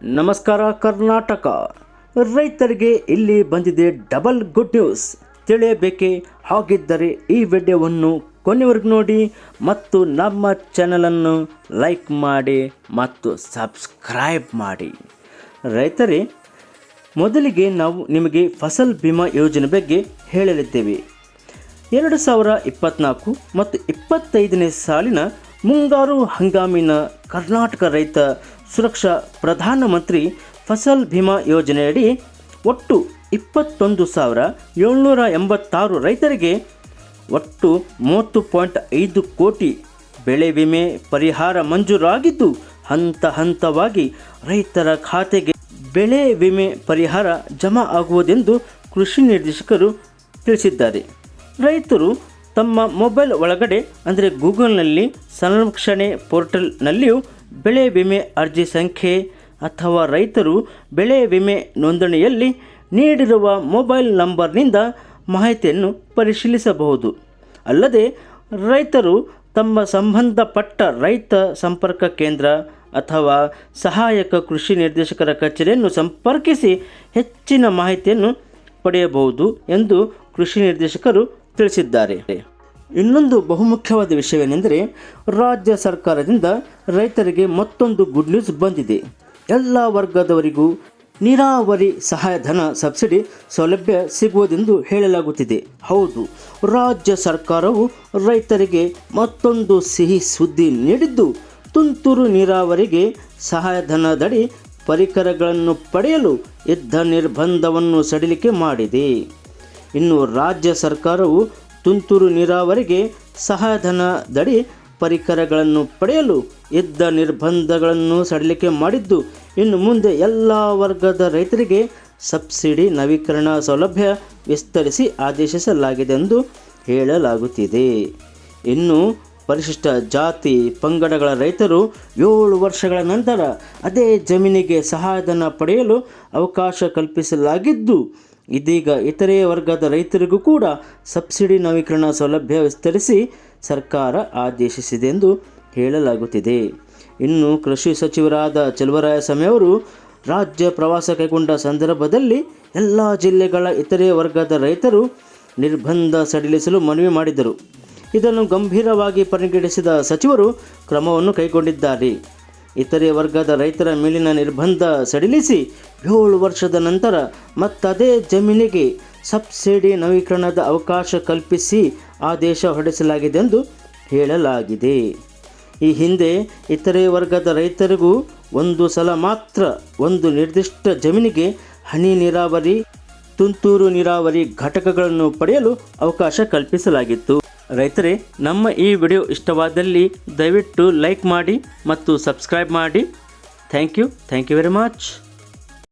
ನಮಸ್ಕಾರ ಕರ್ನಾಟಕ. ರೈತರಿಗೆ ಇಲ್ಲಿ ಬಂದಿದೆ ಡಬಲ್ ಗುಡ್ ನ್ಯೂಸ್. ತಿಳಿಯಬೇಕೆ? ಹಾಗಿದ್ದರೆ ಈ ವಿಡಿಯೋವನ್ನು ಕೊನೆವರೆಗೂ ನೋಡಿ ಮತ್ತು ನಮ್ಮ ಚಾನಲನ್ನು ಲೈಕ್ ಮಾಡಿ ಮತ್ತು ಸಬ್ಸ್ಕ್ರೈಬ್ ಮಾಡಿ. ರೈತರೇ, ಮೊದಲಿಗೆ ನಾವು ನಿಮಗೆ ಫಸಲ್ ಬಿಮಾ ಯೋಜನೆ ಬಗ್ಗೆ ಹೇಳಲಿದ್ದೇವೆ. ಎರಡು ಸಾವಿರ ಇಪ್ಪತ್ನಾಲ್ಕು ಮತ್ತು ಇಪ್ಪತ್ತೈದನೇ ಸಾಲಿನ ಮುಂಗಾರು ಹಂಗಾಮಿನ ಕರ್ನಾಟಕ ರೈತ ಸುರಕ್ಷಾ ಪ್ರಧಾನಮಂತ್ರಿ ಫಸಲ್ ಭೀಮಾ ಯೋಜನೆಯಡಿ ಒಟ್ಟು ಇಪ್ಪತ್ತೊಂದು ಸಾವಿರ ಏಳ್ನೂರ ಎಂಬತ್ತಾರು ರೈತರಿಗೆ ಒಟ್ಟು ಮೂವತ್ತು ಪಾಯಿಂಟ್ ಐದು ಕೋಟಿ ಬೆಳೆ ವಿಮೆ ಪರಿಹಾರ ಮಂಜೂರಾಗಿದ್ದು ಹಂತ ಹಂತವಾಗಿ ರೈತರ ಖಾತೆಗೆ ಬೆಳೆ ವಿಮೆ ಪರಿಹಾರ ಜಮಾ ಆಗುವುದೆಂದು ಕೃಷಿ ನಿರ್ದೇಶಕರು ತಿಳಿಸಿದ್ದಾರೆ. ರೈತರು ತಮ್ಮ ಮೊಬೈಲ್ ಒಳಗಡೆ, ಅಂದರೆ ಗೂಗಲ್ನಲ್ಲಿ ಸಂರಕ್ಷಣೆ ಪೋರ್ಟಲ್ನಲ್ಲಿಯೂ ಬೆಳೆ ವಿಮೆ ಅರ್ಜಿ ಸಂಖ್ಯೆ ಅಥವಾ ರೈತರು ಬೆಳೆ ವಿಮೆ ನೋಂದಣಿಯಲ್ಲಿ ನೀಡಿರುವ ಮೊಬೈಲ್ ನಂಬರ್ನಿಂದ ಮಾಹಿತಿಯನ್ನು ಪರಿಶೀಲಿಸಬಹುದು. ಅಲ್ಲದೆ, ರೈತರು ತಮ್ಮ ಸಂಬಂಧಪಟ್ಟ ರೈತ ಸಂಪರ್ಕ ಕೇಂದ್ರ ಅಥವಾ ಸಹಾಯಕ ಕೃಷಿ ನಿರ್ದೇಶಕರ ಕಚೇರಿಯನ್ನು ಸಂಪರ್ಕಿಸಿ ಹೆಚ್ಚಿನ ಮಾಹಿತಿಯನ್ನು ಪಡೆಯಬಹುದು ಎಂದು ಕೃಷಿ ನಿರ್ದೇಶಕರು ತಿಳಿಸಿದ್ದಾರೆ. ಇನ್ನೊಂದು ಬಹುಮುಖ್ಯವಾದ ವಿಷಯವೇನೆಂದರೆ ರಾಜ್ಯ ಸರ್ಕಾರದಿಂದ ರೈತರಿಗೆ ಮತ್ತೊಂದು ಗುಡ್ ನ್ಯೂಸ್ ಬಂದಿದೆ. ಎಲ್ಲ ವರ್ಗದವರಿಗೂ ನೀರಾವರಿ ಸಹಾಯಧನ ಸಬ್ಸಿಡಿ ಸೌಲಭ್ಯ ಸಿಗುವುದೆಂದು ಹೇಳಲಾಗುತ್ತಿದೆ. ಹೌದು, ರಾಜ್ಯ ಸರ್ಕಾರವು ರೈತರಿಗೆ ಮತ್ತೊಂದು ಸಿಹಿ ಸುದ್ದಿ ನೀಡಿದ್ದು, ತುಂತುರು ನೀರಾವರಿಗೆ ಸಹಾಯಧನದಡಿ ಪರಿಕರಗಳನ್ನು ಪಡೆಯಲು ಯುದ್ಧ ನಿರ್ಬಂಧವನ್ನು ಸಡಿಲಿಕೆ ಮಾಡಿದೆ. ಇನ್ನು ರಾಜ್ಯ ಸರ್ಕಾರವು ತುಂತುರು ನೀರಾವರಿಗೆ ಸಹಾಯಧನದಡಿ ಪರಿಕರಗಳನ್ನು ಪಡೆಯಲು ಇದ್ದ ನಿರ್ಬಂಧಗಳನ್ನು ಸಡಿಲಿಕೆ ಮಾಡಿದ್ದು, ಇನ್ನು ಮುಂದೆ ಎಲ್ಲ ವರ್ಗದ ರೈತರಿಗೆ ಸಬ್ಸಿಡಿ ನವೀಕರಣ ಸೌಲಭ್ಯ ವಿಸ್ತರಿಸಿ ಆದೇಶಿಸಲಾಗಿದೆ ಎಂದು ಹೇಳಲಾಗುತ್ತಿದೆ. ಇನ್ನು ಪರಿಶಿಷ್ಟ ಜಾತಿ ಪಂಗಡಗಳ ರೈತರು ಏಳು ವರ್ಷಗಳ ನಂತರ ಅದೇ ಜಮೀನಿಗೆ ಸಹಾಯಧನ ಪಡೆಯಲು ಅವಕಾಶ ಕಲ್ಪಿಸಲಾಗಿದ್ದು ಇದೀಗ ಇತರೆ ವರ್ಗದ ರೈತರಿಗೂ ಕೂಡ ಸಬ್ಸಿಡಿ ನವೀಕರಣ ಸೌಲಭ್ಯ ವಿಸ್ತರಿಸಿ ಸರ್ಕಾರ ಆದೇಶಿಸಿದೆ ಎಂದು ಹೇಳಲಾಗುತ್ತಿದೆ. ಇನ್ನು ಕೃಷಿ ಸಚಿವರಾದ ಚಲುವರಾಯಸ್ವಾಮಿ ಅವರು ರಾಜ್ಯ ಪ್ರವಾಸ ಕೈಗೊಂಡ ಸಂದರ್ಭದಲ್ಲಿ ಎಲ್ಲ ಜಿಲ್ಲೆಗಳ ಇತರೆ ವರ್ಗದ ರೈತರು ನಿರ್ಬಂಧ ಸಡಿಲಿಸಲು ಮನವಿ ಮಾಡಿದರು. ಇದನ್ನು ಗಂಭೀರವಾಗಿ ಪರಿಗಣಿಸಿದ ಸಚಿವರು ಕ್ರಮವನ್ನು ಕೈಗೊಂಡಿದ್ದಾರೆ. ಇತರೆ ವರ್ಗದ ರೈತರ ಮೇಲಿನ ನಿರ್ಬಂಧ ಸಡಿಲಿಸಿ ಏಳು ವರ್ಷದ ನಂತರ ಮತ್ತದೇ ಜಮೀನಿಗೆ ಸಬ್ಸಿಡಿ ನವೀಕರಣದ ಅವಕಾಶ ಕಲ್ಪಿಸಿ ಆದೇಶ ಹೊರಡಿಸಲಾಗಿದೆ ಎಂದು ಹೇಳಲಾಗಿದೆ. ಈ ಹಿಂದೆ ಇತರೆ ವರ್ಗದ ರೈತರಿಗೂ ಒಂದು ಸಲ ಮಾತ್ರ ಒಂದು ನಿರ್ದಿಷ್ಟ ಜಮೀನಿಗೆ ಹನಿ ನೀರಾವರಿ, ತುಂತುರು ನೀರಾವರಿ ಘಟಕಗಳನ್ನು ಪಡೆಯಲು ಅವಕಾಶ ಕಲ್ಪಿಸಲಾಗಿತ್ತು. ರೈತರೇ, ನಮ್ಮ ಈ ವಿಡಿಯೋ ಇಷ್ಟವಾದಲ್ಲಿ ದಯವಿಟ್ಟು ಲೈಕ್ ಮಾಡಿ ಮತ್ತು ಸಬ್ಸ್ಕ್ರೈಬ್ ಮಾಡಿ. Thank you thank you very much.